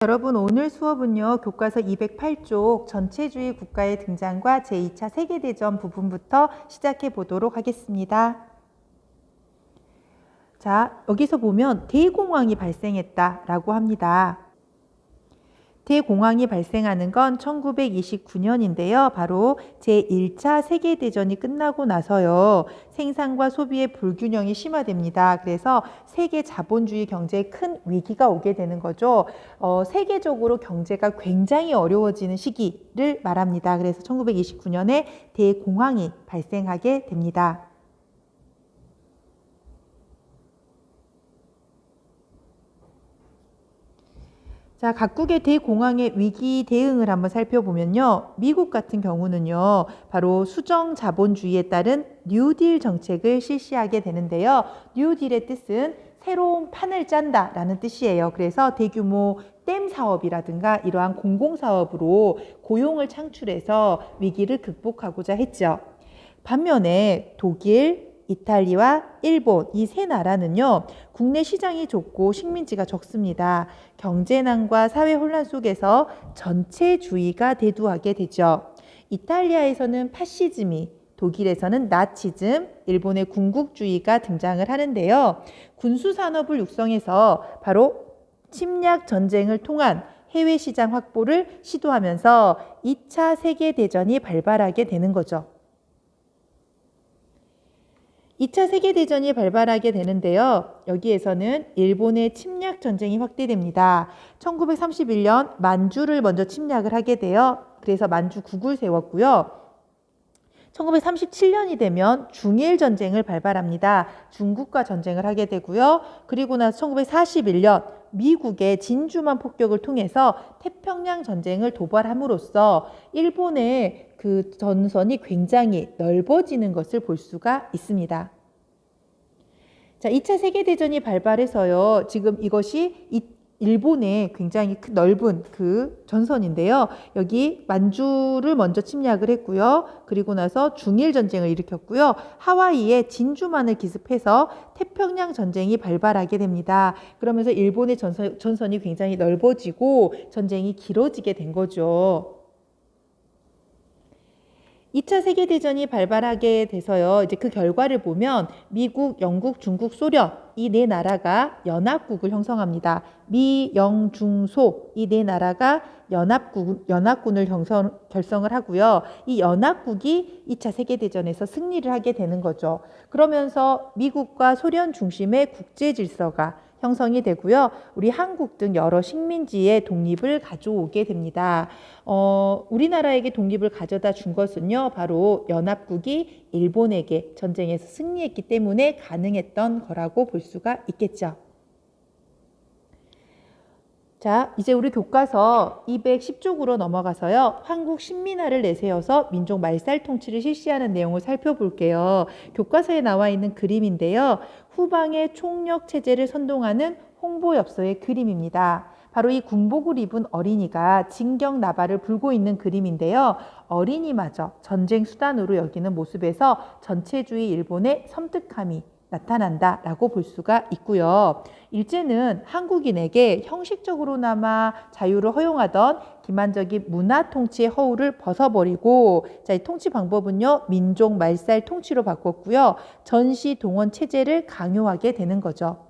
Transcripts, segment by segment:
여러분 오늘 수업은요 교과서 208쪽 전체주의 국가의 등장과 제2차 세계대전 부분부터 시작해 보도록 하겠습니다. 자 여기서 보면 대공황이 발생했다라고 합니다. 대공황이 발생하는 건 1929년인데요. 바로 제1차 세계대전이 끝나고 나서요. 생산과 소비의 불균형이 심화됩니다. 그래서 세계 자본주의 경제에 큰 위기가 오게 되는 거죠. 어, 세계적으로 경제가 굉장히 어려워지는 시기를 말합니다. 그래서 1929년에 대공황이 발생하게 됩니다. 자, 각국의 대공황의 위기 대응을 한번 살펴보면요. 미국 같은 경우는요. 바로 수정 자본주의에 따른 뉴딜 정책을 실시하게 되는데요. 뉴딜의 뜻은 새로운 판을 짠다라는 뜻이에요. 그래서 대규모 댐 사업이라든가 이러한 공공 사업으로 고용을 창출해서 위기를 극복하고자 했죠. 반면에 독일, 이탈리아, 일본 이 세 나라는요. 국내 시장이 좁고 식민지가 적습니다. 경제난과 사회 혼란 속에서 전체주의가 대두하게 되죠. 이탈리아에서는 파시즘이 독일에서는 나치즘, 일본의 군국주의가 등장을 하는데요. 군수 산업을 육성해서 바로 침략 전쟁을 통한 해외 시장 확보를 시도하면서 2차 세계 대전이 발발하게 되는 거죠. 2차 세계대전이 발발하게 되는데요. 여기에서는 일본의 침략 전쟁이 확대됩니다. 1931년 만주를 먼저 침략을 하게 돼요. 그래서 만주 국을 세웠고요. 1937년이 되면 중일 전쟁을 발발합니다. 중국과 전쟁을 하게 되고요. 그리고 나서 1941년 미국의 진주만 폭격을 통해서 태평양 전쟁을 도발함으로써 일본의 그 전선이 굉장히 넓어지는 것을 볼 수가 있습니다. 자, 2차 세계대전이 발발해서요. 지금 이것이 이, 일본의 굉장히 큰 넓은 그 전선인데요. 여기 만주를 먼저 침략을 했고요. 그리고 나서 중일 전쟁을 일으켰고요. 하와이에 진주만을 기습해서 태평양 전쟁이 발발하게 됩니다. 그러면서 일본의 전선, 전선이 굉장히 넓어지고 전쟁이 길어지게 된 거죠. 2차 세계대전이 발발하게 돼서요. 이제 그 결과를 보면 미국, 영국, 중국, 소련 이 네 나라가 연합국을 형성합니다. 미, 영, 중, 소 이 네 나라가 연합국, 연합군을 형성, 결성을 하고요. 이 연합국이 2차 세계대전에서 승리를 하게 되는 거죠. 그러면서 미국과 소련 중심의 국제 질서가 형성이 되고요. 우리 한국 등 여러 식민지의 독립을 가져오게 됩니다. 어, 우리나라에게 독립을 가져다 준 것은요, 바로 연합국이 일본에게 전쟁에서 승리했기 때문에 가능했던 거라고 볼 수가 있겠죠. 자, 이제 우리 교과서 210쪽으로 넘어가서요. 한국 신민화를 내세워서 민족 말살 통치를 실시하는 내용을 살펴볼게요. 교과서에 나와 있는 그림인데요. 후방의 총력 체제를 선동하는 홍보 엽서의 그림입니다. 바로 이 군복을 입은 어린이가 진경 나발을 불고 있는 그림인데요. 어린이마저 전쟁 수단으로 여기는 모습에서 전체주의 일본의 섬뜩함이 나타난다라고 볼 수가 있고요. 일제는 한국인에게 형식적으로나마 자유를 허용하던 기만적인 문화 통치의 허울을 벗어버리고 자, 이 통치 방법은요. 민족 말살 통치로 바꿨고요. 전시 동원 체제를 강요하게 되는 거죠.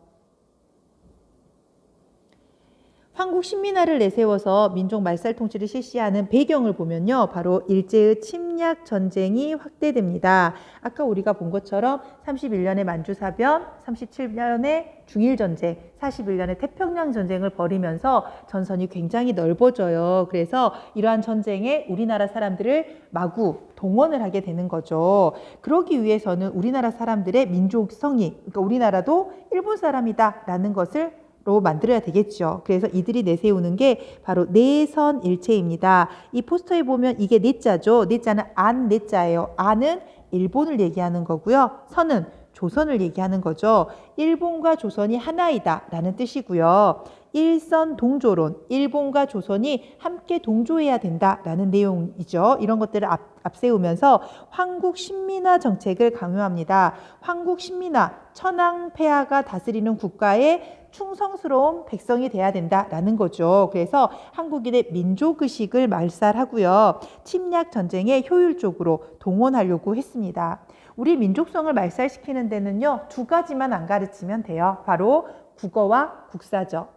한국 신민화를 내세워서 민족 말살 통치를 실시하는 배경을 보면요. 바로 일제의 침략 전쟁이 확대됩니다. 아까 우리가 본 것처럼 31년의 만주사변, 37년의 중일전쟁, 41년의 태평양 전쟁을 벌이면서 전선이 굉장히 넓어져요. 그래서 이러한 전쟁에 우리나라 사람들을 마구 동원을 하게 되는 거죠. 그러기 위해서는 우리나라 사람들의 민족성이, 그러니까 우리나라도 일본 사람이다라는 것을 로 만들어야 되겠죠. 그래서 이들이 내세우는 게 바로 내선 일체입니다. 이 포스터에 보면 이게 내자죠. 내자는 안 내자예요. 안은 일본을 얘기하는 거고요. 선은 조선을 얘기하는 거죠. 일본과 조선이 하나이다 라는 뜻이고요. 일선 동조론, 일본과 조선이 함께 동조해야 된다라는 내용이죠. 이런 것들을 앞, 앞세우면서 황국 신민화 정책을 강요합니다. 황국 신민화, 천황 폐하가 다스리는 국가의 충성스러운 백성이 돼야 된다라는 거죠. 그래서 한국인의 민족 의식을 말살하고요. 침략 전쟁에 효율적으로 동원하려고 했습니다. 우리 민족성을 말살시키는 데는요. 두 가지만 안 가르치면 돼요. 바로 국어와 국사죠.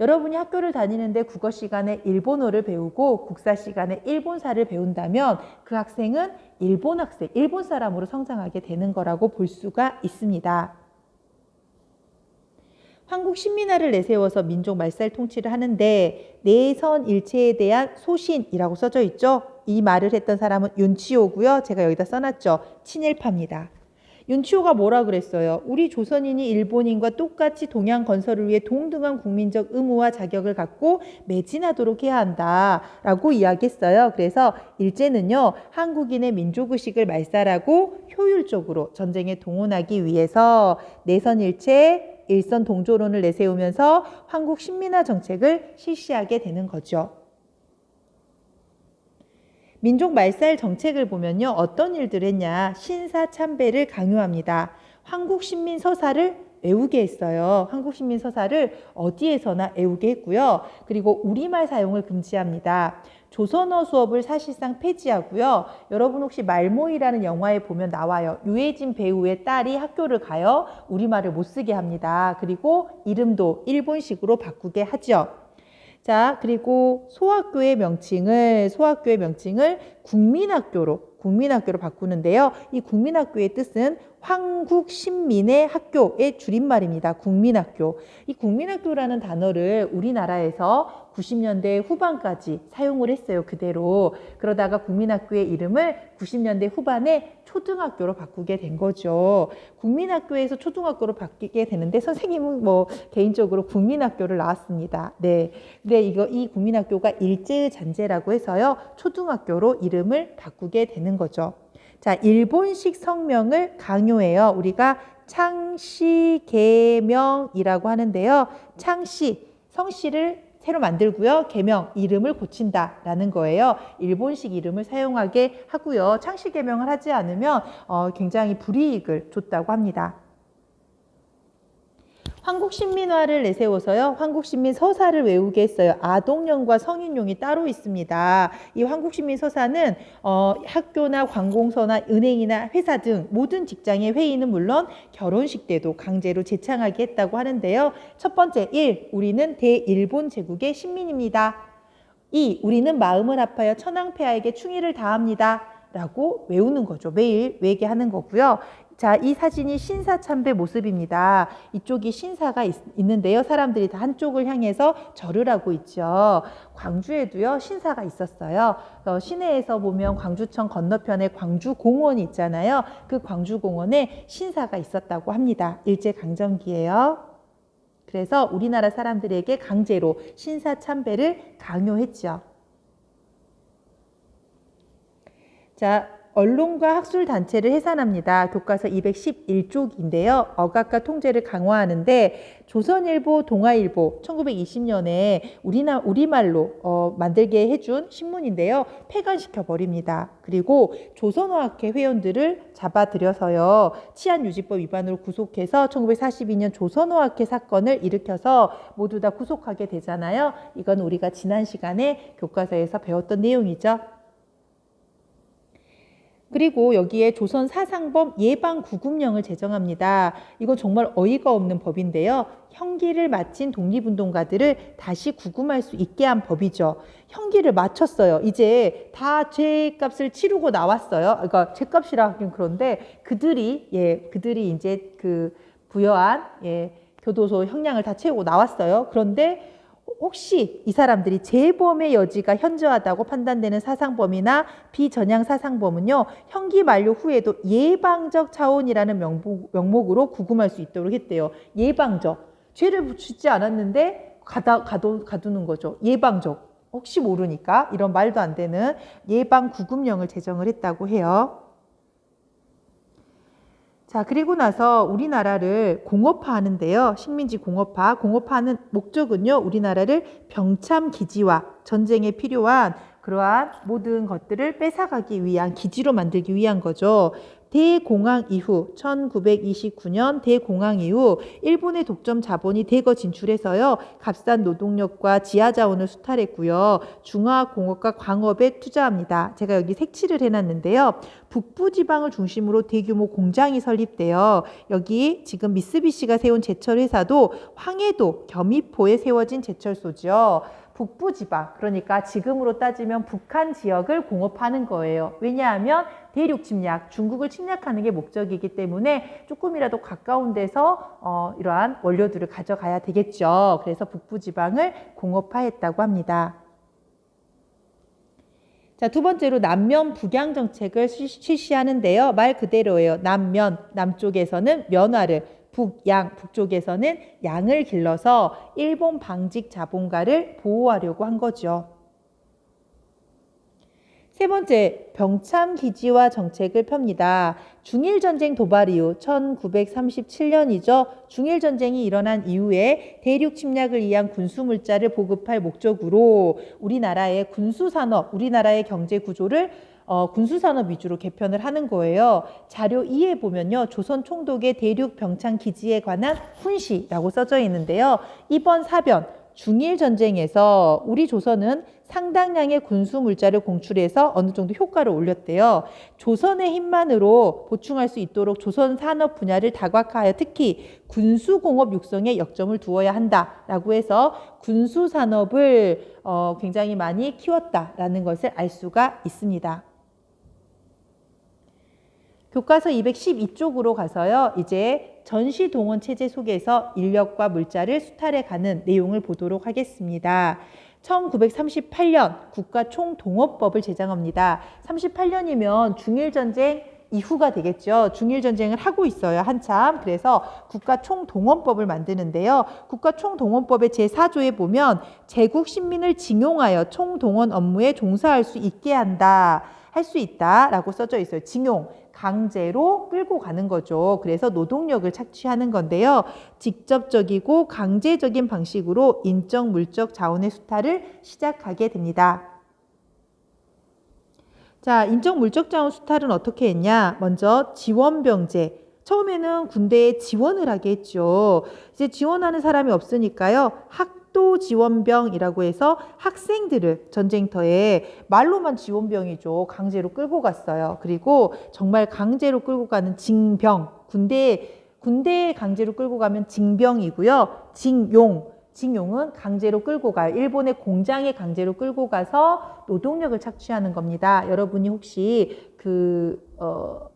여러분이 학교를 다니는데 국어 시간에 일본어를 배우고 국사 시간에 일본사를 배운다면 그 학생은 일본 학생, 일본 사람으로 성장하게 되는 거라고 볼 수가 있습니다. 한국 신민화를 내세워서 민족 말살 통치를 하는데 내선 일체에 대한 소신이라고 써져 있죠. 이 말을 했던 사람은 윤치호고요. 제가 여기다 써놨죠. 친일파입니다. 윤치호가 뭐라 그랬어요? 우리 조선인이 일본인과 똑같이 동양 건설을 위해 동등한 국민적 의무와 자격을 갖고 매진하도록 해야 한다라고 이야기했어요. 그래서 일제는요 한국인의 민족의식을 말살하고 효율적으로 전쟁에 동원하기 위해서 내선일체 일선 동조론을 내세우면서 한국 신민화 정책을 실시하게 되는 거죠. 민족 말살 정책을 보면요. 어떤 일들을 했냐. 신사 참배를 강요합니다. 한국 신민 서사를 외우게 했어요. 한국 신민 서사를 어디에서나 외우게 했고요. 그리고 우리말 사용을 금지합니다. 조선어 수업을 사실상 폐지하고요. 여러분 혹시 말모이라는 영화에 보면 나와요. 유해진 배우의 딸이 학교를 가요. 우리말을 못 쓰게 합니다. 그리고 이름도 일본식으로 바꾸게 하죠. 자, 그리고 소학교의 명칭을 소학교의 명칭을 국민학교로 국민학교로 바꾸는데요. 이 국민학교의 뜻은 황국 신민의 학교의 줄임말입니다. 국민학교. 이 국민학교라는 단어를 우리나라에서 90년대 후반까지 사용을 했어요. 그대로. 그러다가 국민학교의 이름을 90년대 후반에 초등학교로 바꾸게 된 거죠. 국민학교에서 초등학교로 바뀌게 되는데 선생님은 뭐 개인적으로 국민학교를 나왔습니다. 네. 근데 이거 이 국민학교가 일제의 잔재라고 해서요. 초등학교로 이름을 바꾸게 되는 거죠. 자, 일본식 성명을 강요해요. 우리가 창씨개명이라고 하는데요. 창씨, 성씨를 새로 만들고요. 개명, 이름을 고친다라는 거예요. 일본식 이름을 사용하게 하고요. 창씨 개명을 하지 않으면 어, 굉장히 불이익을 줬다고 합니다. 한국 신민화를 내세워서요. 한국 신민 서사를 외우게 했어요. 아동용과 성인용이 따로 있습니다. 이 한국 신민 서사는 어, 학교나 관공서나 은행이나 회사 등 모든 직장의 회의는 물론 결혼식 때도 강제로 재창하게 했다고 하는데요. 첫 번째 1. 우리는 대일본 제국의 신민입니다. 2. 우리는 마음을 아파여 천황폐하에게 충의를 다합니다. 라고 외우는 거죠. 매일 외게 하는 거고요. 자, 이 사진이 신사 참배 모습입니다. 이쪽이 신사가 있, 는데요 사람들이 다 한쪽을 향해서 절을 하고 있죠. 광주에도요, 신사가 있었어요. 어, 시내에서 보면 광주청 건너편에 광주공원이 있잖아요. 그 광주공원에 신사가 있었다고 합니다. 일제강점기예요. 그래서 우리나라 사람들에게 강제로 신사 참배를 강요했죠. 자, 언론과 학술 단체를 해산합니다. 교과서 211쪽인데요. 억압과 통제를 강화하는데 조선일보, 동아일보 1920년에 우리나 우리말로 어, 만들게 해준 신문인데요. 폐간시켜 버립니다. 그리고 조선어학회 회원들을 잡아들여서요. 치안유지법 위반으로 구속해서 1942년 조선어학회 사건을 일으켜서 모두 다 구속하게 되잖아요. 이건 우리가 지난 시간에 교과서에서 배웠던 내용이죠. 그리고 여기에 조선 사상범 예방 구금령을 제정합니다. 이거 정말 어이가 없는 법인데요. 형기를 마친 독립운동가들을 다시 구금할 수 있게 한 법이죠. 형기를 마쳤어요. 이제 다 죄값을 치르고 나왔어요. 그러니까 죄값이라 하긴 그런데 그들이 예, 그들이 이제 그 부여한 예, 교도소 형량을 다 채우고 나왔어요. 그런데 혹시 이 사람들이 재범의 여지가 현저하다고 판단되는 사상범이나 비전향 사상범은요 형기 만료 후에도 예방적 차원이라는 명목, 명목으로 구금할 수 있도록 했대요. 예방적 죄를 붙이지 않았는데 가다 가도 가두는 거죠. 예방적 혹시 모르니까 이런 말도 안 되는 예방 구금령을 제정을 했다고 해요. 자, 그리고 나서 우리나라를 공업화 하는데요. 식민지 공업화. 공업화하는 목적은요. 우리나라를 병참 기지와 전쟁에 필요한 그러한 모든 것들을 뺏어가기 위한 기지로 만들기 위한 거죠. 대공황 이후 1929년 대공황 이후 일본의 독점 자본이 대거 진출해서요. 값싼 노동력과 지하 자원을 수탈했고요. 중화공업과 광업에 투자합니다. 제가 여기 색칠을 해놨는데요. 북부 지방을 중심으로 대규모 공장이 설립돼요. 여기 지금 미쓰비시가 세운 제철 회사도 황해도 겸이포에 세워진 제철소죠. 북부 지방 그러니까 지금으로 따지면 북한 지역을 공업하는 거예요. 왜냐하면 대륙 침략, 중국을 침략하는 게 목적이기 때문에 조금이라도 가까운 데서 어, 이러한 원료들을 가져가야 되겠죠. 그래서 북부 지방을 공업화했다고 합니다. 자, 두 번째로 남면 북양 정책을 실- 실시하는데요. 말 그대로예요. 남면, 남쪽에서는 면화를, 북양, 북쪽에서는 양을 길러서 일본 방직 자본가를 보호하려고 한 거죠. 세 번째, 병참 기지화 정책을 펴니다. 중일 전쟁 도발 이후 1937년이죠. 중일 전쟁이 일어난 이후에 대륙 침략을 위한 군수 물자를 보급할 목적으로 우리나라의 군수 산업, 우리나라의 경제 구조를 어, 군수 산업 위주로 개편을 하는 거예요. 자료 2에 보면요. 조선 총독의 대륙 병창 기지에 관한 훈시라고 써져 있는데요. 이번 사변 중일 전쟁에서 우리 조선은 상당량의 군수 물자를 공출해서 어느 정도 효과를 올렸대요. 조선의 힘만으로 보충할 수 있도록 조선 산업 분야를 다각화하여 특히 군수 공업 육성에 역점을 두어야 한다라고 해서 군수 산업을 어, 굉장히 많이 키웠다라는 것을 알 수가 있습니다. 교과서 212쪽으로 가서요. 이제 전시 동원 체제 속에서 인력과 물자를 수탈해 가는 내용을 보도록 하겠습니다. 1938년 국가 총동원법을 제정합니다. 38년이면 중일전쟁 이후가 되겠죠. 중일전쟁을 하고 있어요. 한참. 그래서 국가총동원법을 만드는데요. 국가총동원법의 제4조에 보면 제국 신민을 징용하여 총동원 업무에 종사할 수 있게 한다. 할 수 있다 라고 써져 있어요. 징용. 강제로 끌고 가는 거죠. 그래서 노동력을 착취하는 건데요. 직접적이고 강제적인 방식으로 인적, 물적 자원의 수탈을 시작하게 됩니다. 자, 인적, 물적 자원 수탈은 어떻게 했냐? 먼저 지원 병제. 처음에는 군대에 지원을 하게 했죠. 이제 지원하는 사람이 없으니까요. 학 도 지원병이라고 해서 학생들을 전쟁터에 말로만 지원병이죠. 강제로 끌고 갔어요. 그리고 정말 강제로 끌고 가는 징병. 군대에 군대에 강제로 끌고 가면 징병이고요. 징용. 징용은 강제로 끌고 가요. 일본의 공장에 강제로 끌고 가서 노동력을 착취하는 겁니다. 여러분이 혹시 그 어,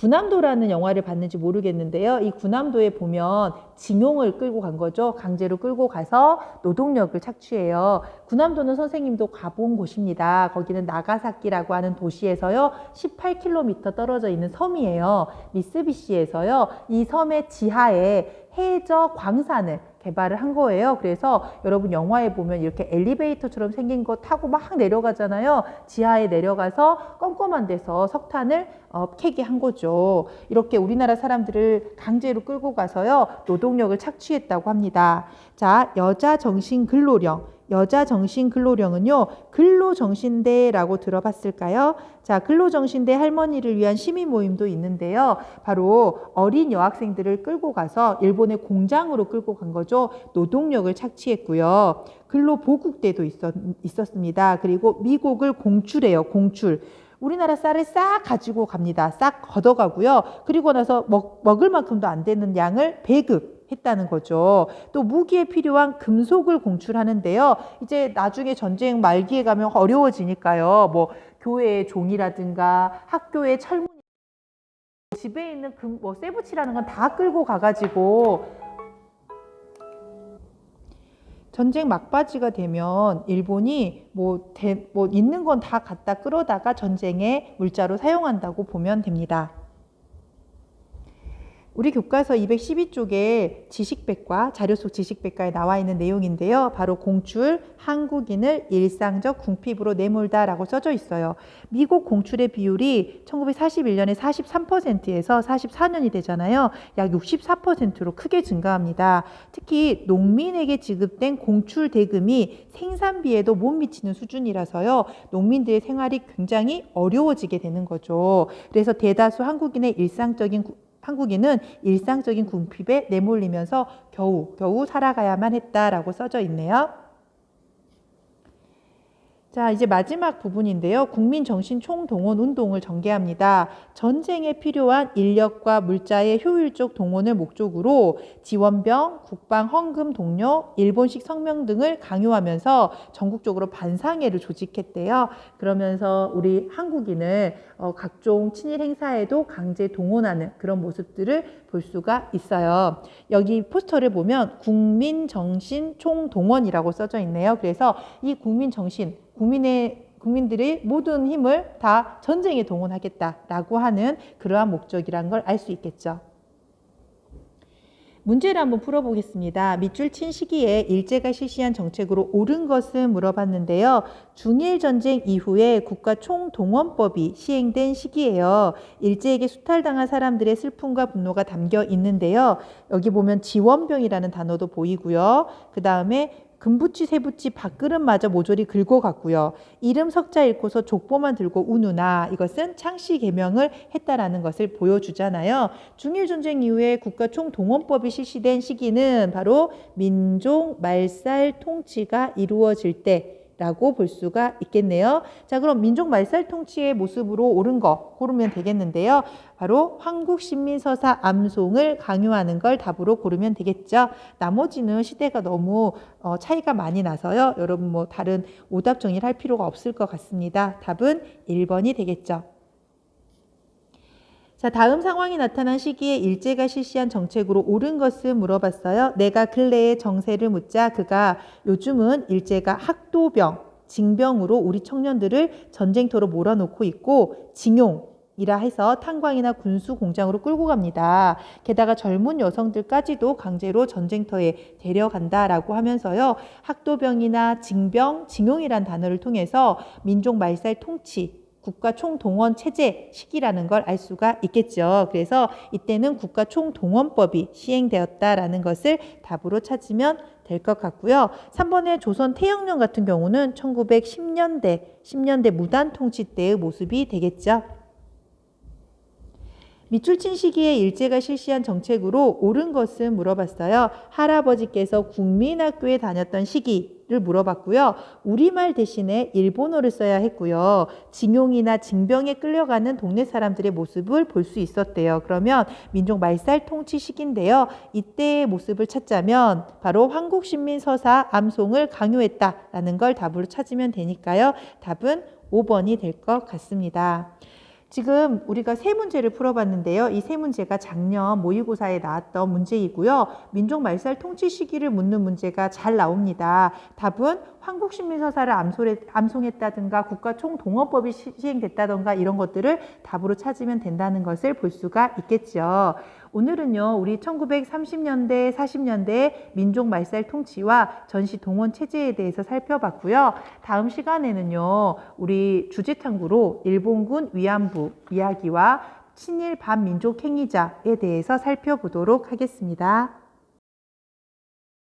군함도라는 영화를 봤는지 모르겠는데요. 이 군함도에 보면 징용을 끌고 간 거죠. 강제로 끌고 가서 노동력을 착취해요. 군함도는 선생님도 가본 곳입니다. 거기는 나가사키라고 하는 도시에서요. 18km 떨어져 있는 섬이에요. 미쓰비시에서요. 이 섬의 지하에 해저 광산을 개발을 한 거예요. 그래서 여러분 영화에 보면 이렇게 엘리베이터처럼 생긴 거 타고 막 내려가잖아요. 지하에 내려가서 껌껌한 데서 석탄을 어, 캐게 한 거죠. 이렇게 우리나라 사람들을 강제로 끌고 가서요. 노동력을 착취했다고 합니다. 자, 여자 정신 근로령. 여자 정신 근로령은요. 근로정신대라고 들어봤을까요? 자, 근로정신대 할머니를 위한 시민 모임도 있는데요. 바로 어린 여학생들을 끌고 가서 일본의 공장으로 끌고 간 거죠. 노동력을 착취했고요. 근로보국대도 있었, 있었습니다. 그리고 미국을 공출해요. 공출. 우리나라 쌀을 싹 가지고 갑니다. 싹 걷어가고요. 그리고 나서 먹, 먹을 만큼도 안 되는 양을 배급. 했다는 거죠. 또 무기에 필요한 금속을 공출하는데요. 이제 나중에 전쟁 말기에 가면 어려워지니까요. 뭐 교회의 종이라든가 학교의 철문 집에 있는 금, 뭐 세부치라는 건 다 끌고 가가지고 전쟁 막바지가 되면 일본이 뭐, 대, 뭐 있는 건 다 갖다 끌어다가 전쟁에 물자로 사용한다고 보면 됩니다. 우리 교과서 212쪽에 지식백과 자료 속 지식백과에 나와 있는 내용인데요. 바로 공출 한국인을 일상적 궁핍으로 내몰다라고 써져 있어요. 미국 공출의 비율이 1941년에 43%에서 44년이 되잖아요. 약 64%로 크게 증가합니다. 특히 농민에게 지급된 공출 대금이 생산비에도 못 미치는 수준이라서요. 농민들의 생활이 굉장히 어려워지게 되는 거죠. 그래서 대다수 한국인의 일상적인 구- 한국인은 일상적인 궁핍에 내몰리면서 겨우 겨우 살아가야만 했다라고 써져 있네요. 자, 이제 마지막 부분인데요. 국민 정신 총동원 운동을 전개합니다. 전쟁에 필요한 인력과 물자의 효율적 동원을 목적으로 지원병, 국방 헌금 동료, 일본식 성명 등을 강요하면서 전국적으로 반상회를 조직했대요. 그러면서 우리 한국인을 어, 각종 친일 행사에도 강제 동원하는 그런 모습들을 볼 수가 있어요. 여기 포스터를 보면 국민 정신 총동원이라고 써져 있네요. 그래서 이 국민 정신 국민의 국민들의 모든 힘을 다 전쟁에 동원하겠다라고 하는 그러한 목적이란 걸 알 수 있겠죠. 문제를 한번 풀어보겠습니다. 밑줄 친 시기에 일제가 실시한 정책으로 옳은 것은 물어봤는데요. 중일 전쟁 이후에 국가 총동원법이 시행된 시기예요. 일제에게 수탈당한 사람들의 슬픔과 분노가 담겨 있는데요. 여기 보면 지원병이라는 단어도 보이고요. 그 다음에 금붙이 새붙이 밥그릇마저 모조리 긁고 갔고요. 이름 석자 읽고서 족보만 들고 우누나 이것은 창씨 개명을 했다라는 것을 보여주잖아요. 중일 전쟁 이후에 국가 총동원법이 실시된 시기는 바로 민족 말살 통치가 이루어질 때. 라고 볼 수가 있겠네요. 자, 그럼 민족 말살 통치의 모습으로 옳은 거 고르면 되겠는데요. 바로 황국 신민서사 암송을 강요하는 걸 답으로 고르면 되겠죠. 나머지는 시대가 너무 어, 차이가 많이 나서요. 여러분 뭐 다른 오답 정리를 할 필요가 없을 것 같습니다. 답은 1번이 되겠죠. 자, 다음 상황이 나타난 시기에 일제가 실시한 정책으로 옳은 것을 물어봤어요. 내가 근래의 정세를 묻자 그가 요즘은 일제가 학도병, 징병으로 우리 청년들을 전쟁터로 몰아놓고 있고 징용, 이라 해서 탄광이나 군수 공장으로 끌고 갑니다. 게다가 젊은 여성들까지도 강제로 전쟁터에 데려간다라고 하면서요. 학도병이나 징병, 징용이란 단어를 통해서 민족 말살 통치, 국가 총동원 체제 시기라는 걸 알 수가 있겠죠. 그래서 이때는 국가 총동원법이 시행되었다라는 것을 답으로 찾으면 될 것 같고요. 3번의 조선 태영령 같은 경우는 1910년대, 10년대 무단 통치 때의 모습이 되겠죠. 미출친 시기에 일제가 실시한 정책으로 옳은 것은 물어봤어요. 할아버지께서 국민학교에 다녔던 시기 를 물어봤고요. 우리말 대신에 일본어를 써야 했고요. 징용이나 징병에 끌려가는 동네 사람들의 모습을 볼 수 있었대요. 그러면 민족 말살 통치 시기인데요. 이때의 모습을 찾자면 바로 한국 신민 서사 암송을 강요했다라는 걸 답으로 찾으면 되니까요. 답은 5번이 될 것 같습니다. 지금 우리가 세 문제를 풀어봤는데요. 이 세 문제가 작년 모의고사에 나왔던 문제이고요. 민족 말살 통치 시기를 묻는 문제가 잘 나옵니다. 답은 한국신민서사를 암송했다든가 국가총동원법이 시행됐다든가 이런 것들을 답으로 찾으면 된다는 것을 볼 수가 있겠죠. 오늘은요, 우리 1930년대, 40년대 민족 말살 통치와 전시 동원 체제에 대해서 살펴봤고요. 다음 시간에는요, 우리 주제 탐구로 일본군 위안부 이야기와 친일 반민족 행위자에 대해서 살펴보도록 하겠습니다.